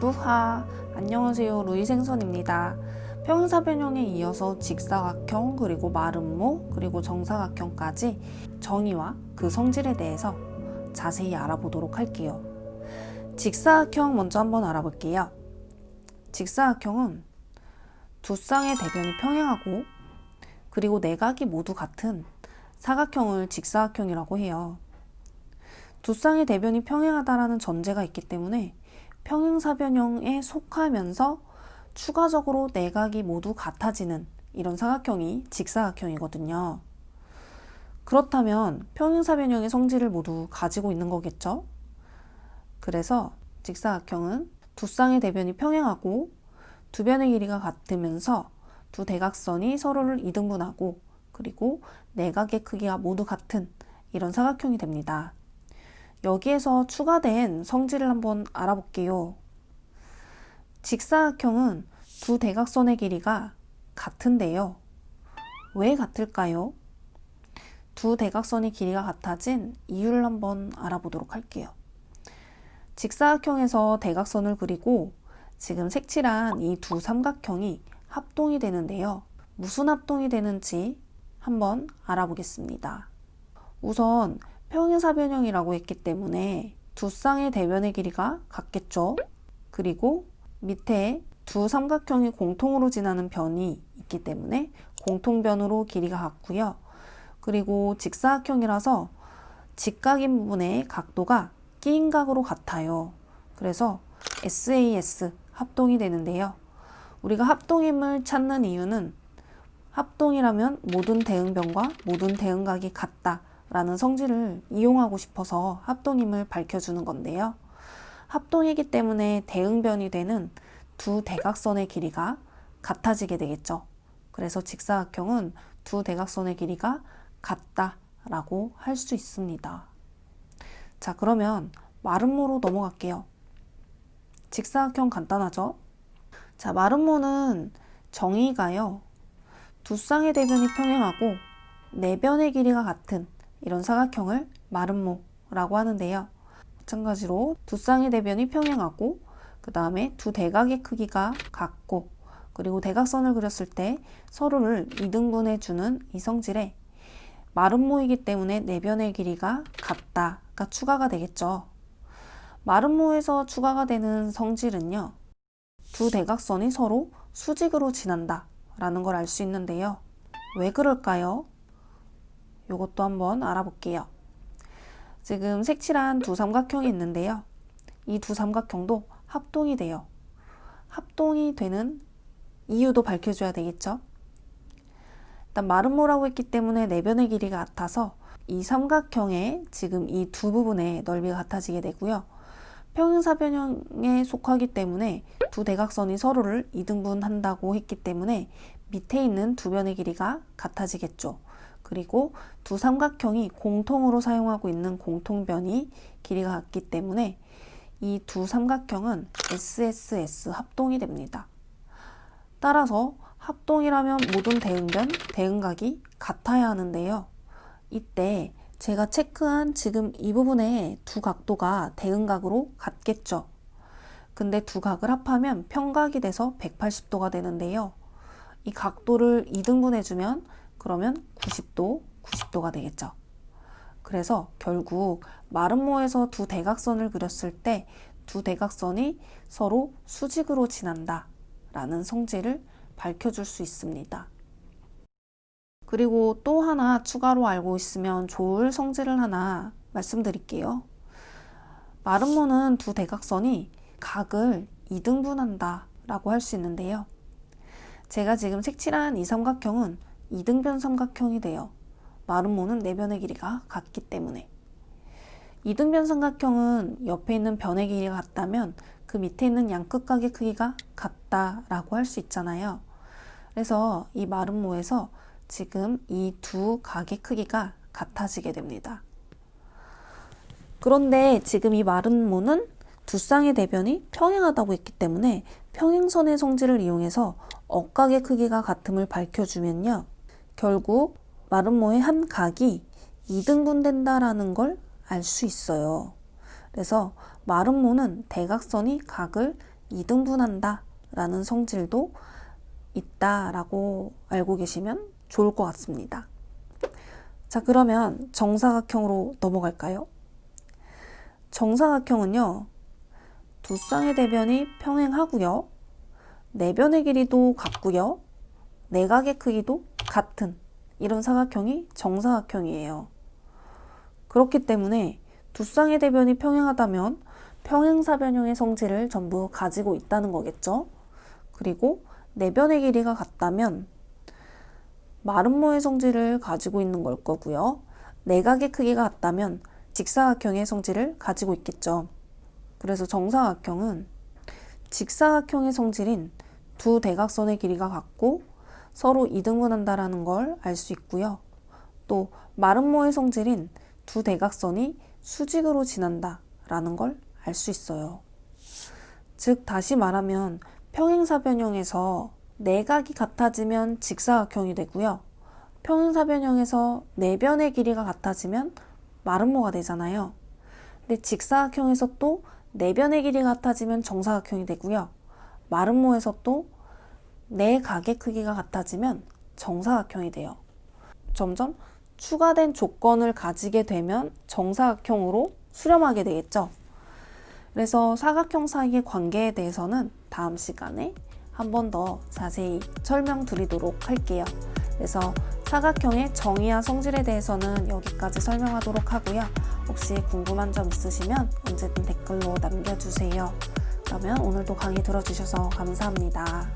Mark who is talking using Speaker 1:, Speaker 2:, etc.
Speaker 1: 루하 안녕하세요 루이생선입니다. 평행사변형에 이어서 직사각형 그리고 마름모 그리고 정사각형까지 정의와 그 성질에 대해서 자세히 알아보도록 할게요. 직사각형 먼저 한번 알아볼게요. 직사각형은 두 쌍의 대변이 평행하고 그리고 내각이 모두 같은 사각형을 직사각형이라고 해요. 두 쌍의 대변이 평행하다라는 전제가 있기 때문에 평행사변형에 속하면서 추가적으로 내각이 모두 같아지는 이런 사각형이 직사각형이거든요. 그렇다면 평행사변형의 성질을 모두 가지고 있는 거겠죠? 그래서 직사각형은 두 쌍의 대변이 평행하고 두 변의 길이가 같으면서 두 대각선이 서로를 이등분하고 그리고 내각의 크기가 모두 같은 이런 사각형이 됩니다. 여기에서 추가된 성질을 한번 알아볼게요. 직사각형은 두 대각선의 길이가 같은데요. 왜 같을까요? 두 대각선의 길이가 같아진 이유를 한번 알아보도록 할게요. 직사각형에서 대각선을 그리고 지금 색칠한 이 두 삼각형이 합동이 되는데요. 무슨 합동이 되는지 한번 알아보겠습니다. 우선 평행사 변형이라고 했기 때문에 두 쌍의 대변의 길이가 같겠죠. 그리고 밑에 두 삼각형이 공통으로 지나는 변이 있기 때문에 공통변으로 길이가 같고요. 그리고 직사각형이라서 직각인 부분의 각도가 끼인 각으로 같아요. 그래서 SAS 합동이 되는데요. 우리가 합동임을 찾는 이유는 합동이라면 모든 대응변과 모든 대응각이 같다. 라는 성질을 이용하고 싶어서 합동임을 밝혀주는 건데요. 합동이기 때문에 대응변이 되는 두 대각선의 길이가 같아지게 되겠죠. 그래서 직사각형은 두 대각선의 길이가 같다라고 할 수 있습니다. 자, 그러면 마름모로 넘어갈게요. 직사각형 간단하죠? 자, 마름모는 정의가요. 두 쌍의 대변이 평행하고 네 변의 길이가 같은 이런 사각형을 마름모라고 하는데요. 마찬가지로 두 쌍의 대변이 평행하고 그 다음에 두 대각의 크기가 같고 그리고 대각선을 그렸을 때 서로를 이등분해 주는 이 성질에 마름모이기 때문에 네 변의 길이가 같다가 추가가 되겠죠. 마름모에서 추가가 되는 성질은요. 두 대각선이 서로 수직으로 지난다 라는 걸 알 수 있는데요. 왜 그럴까요? 이것도 한번 알아볼게요. 지금 색칠한 두 삼각형이 있는데요. 이 두 삼각형도 합동이 돼요. 합동이 되는 이유도 밝혀줘야 되겠죠. 일단 마름모라고 했기 때문에 내변의 길이가 같아서 이 삼각형의 지금 이 두 부분의 넓이가 같아지게 되고요. 평행사변형에 속하기 때문에 두 대각선이 서로를 이등분한다고 했기 때문에 밑에 있는 두 변의 길이가 같아지겠죠. 그리고 두 삼각형이 공통으로 사용하고 있는 공통변이 길이가 같기 때문에 이 두 삼각형은 SSS 합동이 됩니다. 따라서 합동이라면 모든 대응변, 대응각이 같아야 하는데요. 이때 제가 체크한 지금 이 부분의 두 각도가 대응각으로 같겠죠. 근데 두 각을 합하면 평각이 돼서 180도가 되는데요. 이 각도를 2등분해주면 그러면 90도, 90도가 되겠죠. 그래서 결국 마름모에서 두 대각선을 그렸을 때 두 대각선이 서로 수직으로 지난다 라는 성질을 밝혀줄 수 있습니다. 그리고 또 하나 추가로 알고 있으면 좋을 성질을 하나 말씀드릴게요. 마름모는 두 대각선이 각을 이등분한다 라고 할 수 있는데요. 제가 지금 색칠한 이 삼각형은 이등변 삼각형이 돼요. 마름모는 네 변의 길이가 같기 때문에. 이등변 삼각형은 옆에 있는 변의 길이가 같다면 그 밑에 있는 양끝각의 크기가 같다라고 할 수 있잖아요. 그래서 이 마름모에서 지금 이 두 각의 크기가 같아지게 됩니다. 그런데 지금 이 마름모는 두 쌍의 대변이 평행하다고 했기 때문에 평행선의 성질을 이용해서 억각의 크기가 같음을 밝혀주면요. 결국 마름모의 한 각이 2등분 된다라는 걸 알 수 있어요. 그래서 마름모는 대각선이 각을 이등분한다 라는 성질도 있다라고 알고 계시면 좋을 것 같습니다. 자, 그러면 정사각형으로 넘어갈까요? 정사각형은요, 두 쌍의 대변이 평행하고요, 내변의 길이도 같고요, 내각의 크기도 같은 이런 사각형이 정사각형이에요. 그렇기 때문에 두 쌍의 대변이 평행하다면 평행사변형의 성질을 전부 가지고 있다는 거겠죠. 그리고 내변의 길이가 같다면 마름모의 성질을 가지고 있는 걸 거고요. 내각의 크기가 같다면 직사각형의 성질을 가지고 있겠죠. 그래서 정사각형은 직사각형의 성질인 두 대각선의 길이가 같고 서로 이등분한다라는 걸 알 수 있고요. 또 마름모의 성질인 두 대각선이 수직으로 지난다라는 걸 알 수 있어요. 즉 다시 말하면 평행사 변형에서 내각이 같아지면 직사각형이 되고요. 평행사 변형에서 내변의 길이가 같아지면 마름모가 되잖아요. 근데 직사각형에서 또 내변의 길이가 같아지면 정사각형이 되고요. 마름모에서 또 내각의 크기가 같아지면 정사각형이 돼요. 점점 추가된 조건을 가지게 되면 정사각형으로 수렴하게 되겠죠. 그래서 사각형 사이의 관계에 대해서는 다음 시간에 한 번 더 자세히 설명드리도록 할게요. 그래서 사각형의 정의와 성질에 대해서는 여기까지 설명하도록 하고요. 혹시 궁금한 점 있으시면 언제든 댓글로 남겨주세요. 그러면 오늘도 강의 들어주셔서 감사합니다.